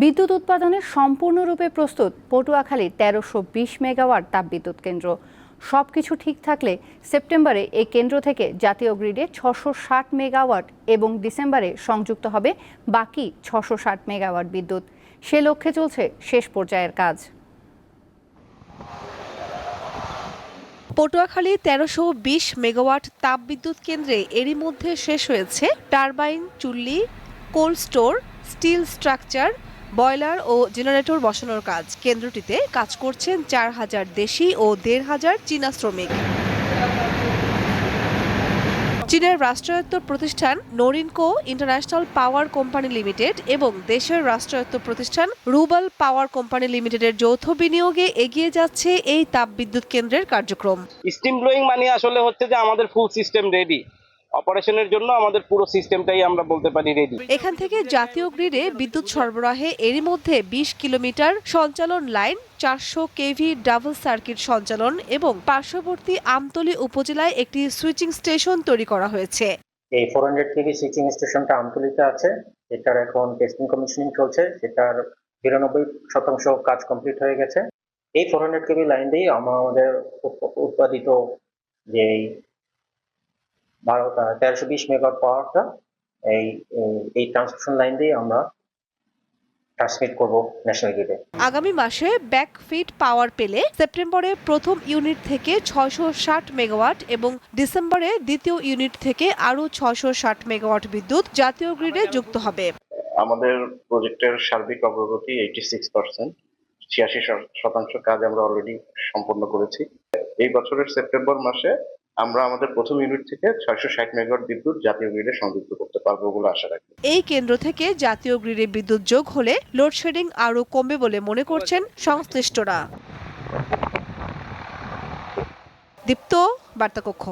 বিদ্যুৎ উৎপাদনে সম্পূর্ণরূপে প্রস্তুত পটুয়াখালী তেরোশো বিশ মেগাওয়াট তাপবিদ্যুৎ কেন্দ্র। সব কিছু ঠিক থাকলে সেপ্টেম্বরে এই কেন্দ্র থেকে জাতীয় গ্রিডে ছশো ষাট মেগাওয়াট এবং ডিসেম্বরে সংযুক্ত হবে বাকি ছশো ষাট মেগাওয়াট বিদ্যুৎ। সে লক্ষ্যে চলছে শেষ পর্যায়ের কাজ। পটুয়াখালী তেরোশো বিশ মেগাওয়াট তাপবিদ্যুৎ কেন্দ্রে এরই মধ্যে শেষ হয়েছে টারবাইন, চুল্লি, cold store, steel structure boiler ও জেনারেটর বসানোর কাজ। কেন্দ্রটিতে কাজ করছেন চার হাজার দেশি ও দেড় হাজার চীনা শ্রমিক। চীনের রাষ্ট্রায়ত্ত প্রতিষ্ঠান Norinco international power company limited এবং দেশের রাষ্ট্রায়ত্ত প্রতিষ্ঠান রুবাল পাওয়ার কোম্পানি লিমিটেডের যৌথ বিনিয়োগে এগিয়ে যাচ্ছে এই তাপবিদ্যুৎ কেন্দ্রের কার্যক্রম। স্টিম ব্লোয়িং মানে আসলে হচ্ছে যে আমাদের ফুল সিস্টেম রেডি অপারেশনের জন্য আমাদের পুরো সিস্টেমটাই আমরা বলতে পারি রেডি এখান থেকে জাতীয় গ্রিডে বিদ্যুৎ সরবরাহে এরই মধ্যে বিশ কিলোমিটার সঞ্চালন লাইন চারশো কেভি ডাবল সার্কিট সঞ্চালন এবং পার্শ্ববর্তী আমতলী উপজেলায় একটি সুইচিং স্টেশন তৈরি করা হয়েছে। এই ফোর হান্ড্রেড কেবি সুইচিং স্টেশনটা আমতলিতে আছে এটার এখন টেস্টিং কমিশনিং চলছে সেটার বিরানব্বই শতাংশ কাজ কমপ্লিট হয়ে গেছে। এই ফোর হান্ড্রেড কেবি লাইন দিয়েই আমাদের উৎপাদিত যে বারো তেরোশো বিশ মেগাওয়াট পাওয়ারটা এই এই- ট্রান্সমিশন লাইন দিয়ে আমরা ট্রান্সমিট করব ন্যাশনাল গ্রিডে আগামী মাসে ব্যাকফিট পাওয়ার পেলে সেপ্টেম্বরে প্রথম ইউনিট থেকে ছয়শো ষাট মেগাওয়াট এবং ডিসেম্বরে দ্বিতীয় ইউনিট থেকে আরও ছয়শো ষাট মেগাওয়াট বিদ্যুৎ জাতীয় গ্রিডে যুক্ত হবে। আমাদের প্রজেক্টের সার্বিক অগ্রগতি এইটি সিক্স পার্সেন্ট ছিয়াশি শতাংশ কাজ আমরা অলরেডি সম্পন্ন করেছি। এই বছরের সেপ্টেম্বর মাসে আমরা আমাদের প্রথম ইউনিট থেকে ছয়শো ষাট মেগাওয়াট বিদ্যুৎ জাতীয় গ্রিডে সংযুক্ত করতে পারব বলে আশা রাখি। এই কেন্দ্র থেকে জাতীয় গ্রিডে বিদ্যুৎ যোগ হলে লোডশেডিং আরও কমবে বলে মনে করছেন সংশ্লিষ্টরা। দীপ্ত, বার্তাকক্ষ।